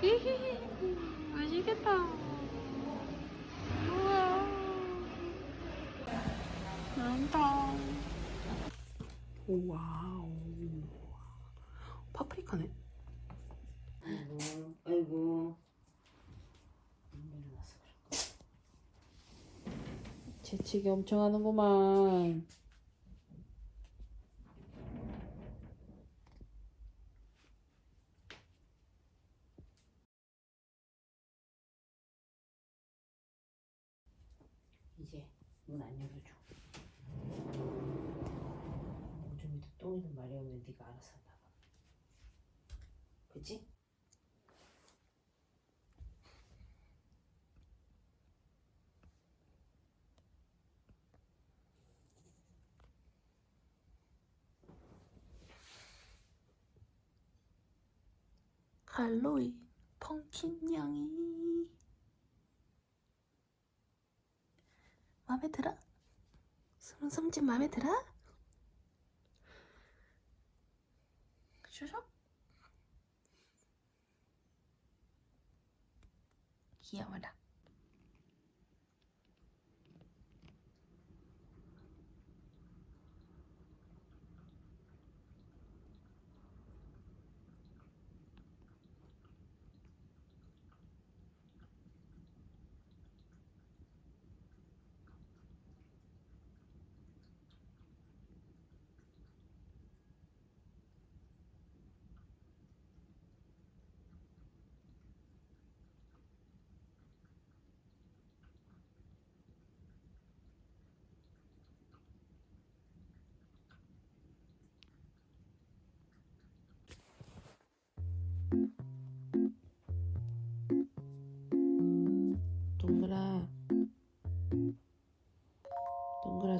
히히히. 맛있겠다. 우와. 많다. 와우. 파프리카네. 아이고, 아이고. 재치기 엄청 하는구만. 이제 문 안 열어줘. 오줌이든 똥이든 없는 네가 알아서 나가. 그치? 갈로이 펑킨 양이 마음에 들어? 숨숨집 마음에 들어? 슈슉 귀여워라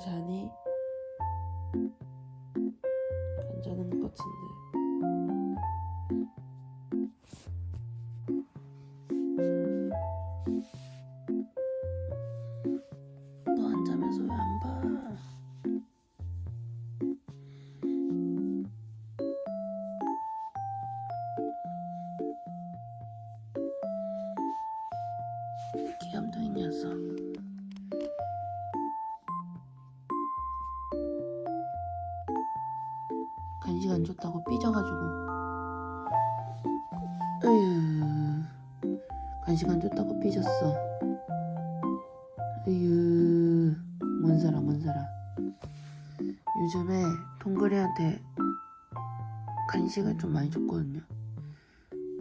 자니? 안 자는 것 같은데 너 안 자면서 왜 안 봐? 귀염둥이 녀석 간식 안 줬다고 삐져가지고. 에휴 간식 안 줬다고 삐졌어. 에휴 뭔 사람 뭔 사람 요즘에 동그리한테 간식을 좀 많이 줬거든요.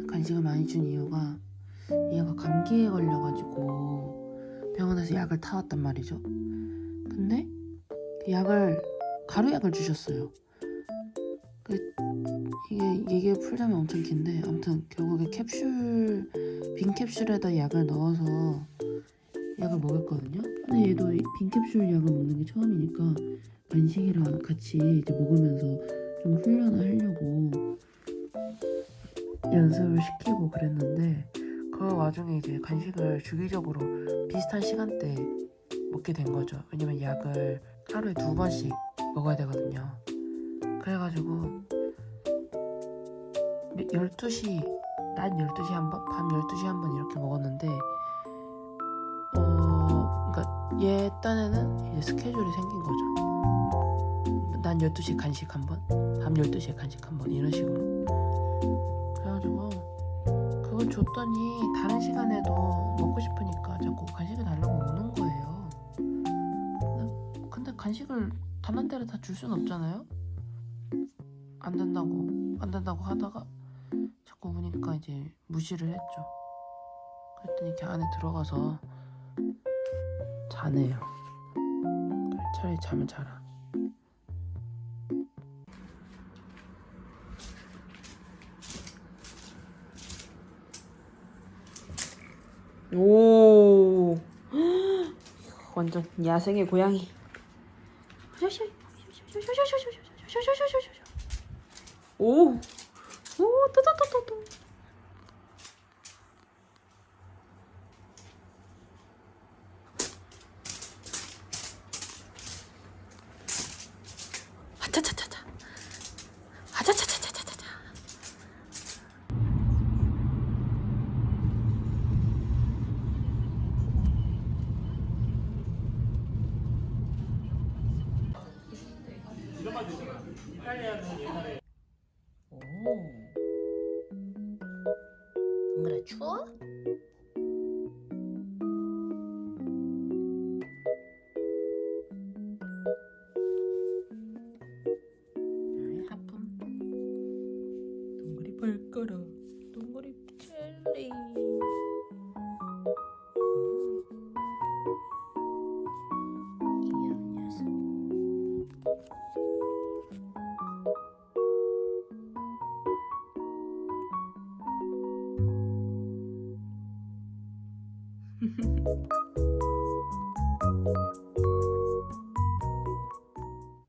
간식을 많이 준 이유가 얘가 감기에 걸려가지고 병원에서 약을 타왔단 말이죠. 근데 그 약을 가루약을 주셨어요. 그 이게 얘기 풀려면 엄청 긴데 아무튼 결국에 캡슐 빈 캡슐에다 약을 넣어서 약을 먹였거든요. 근데 얘도 이빈 캡슐 약을 먹는 게 처음이니까 간식이랑 같이 이제 먹으면서 좀 훈련을 하려고 연습을 시키고 그랬는데 그 와중에 이제 간식을 주기적으로 비슷한 시간대에 먹게 된 거죠. 왜냐면 약을 하루에 두 번씩 먹어야 되거든요. 그래가지고 12시, 낮 12시 한 번, 밤 12시 한 번 이렇게 먹었는데 어, 그러니까 얘 딴에는 이제 스케줄이 생긴 거죠. 난 12시에 간식 한 번, 밤 12시에 간식 한 번 이런 식으로. 그래가지고 그걸 줬더니 다른 시간에도 먹고 싶으니까 자꾸 간식을 달라고 오는 거예요. 근데, 간식을 단한 대를 다 줄 순 없잖아요. 안 된다고 안 된다고 하다가 자꾸 오니까 이제 무시를 했죠. 그랬더니 이렇게 안에 들어가서 자네요. 차라리 잠을 자라. 오 완전 야생의 고양이 오, 오, 또또또또또. 아차차차차. 아차차차차차차. 이런 말 듣잖아. 이탈리아는 옛날에 추워? 아, 하품. 동그리 발가락. 동그리 젤리. you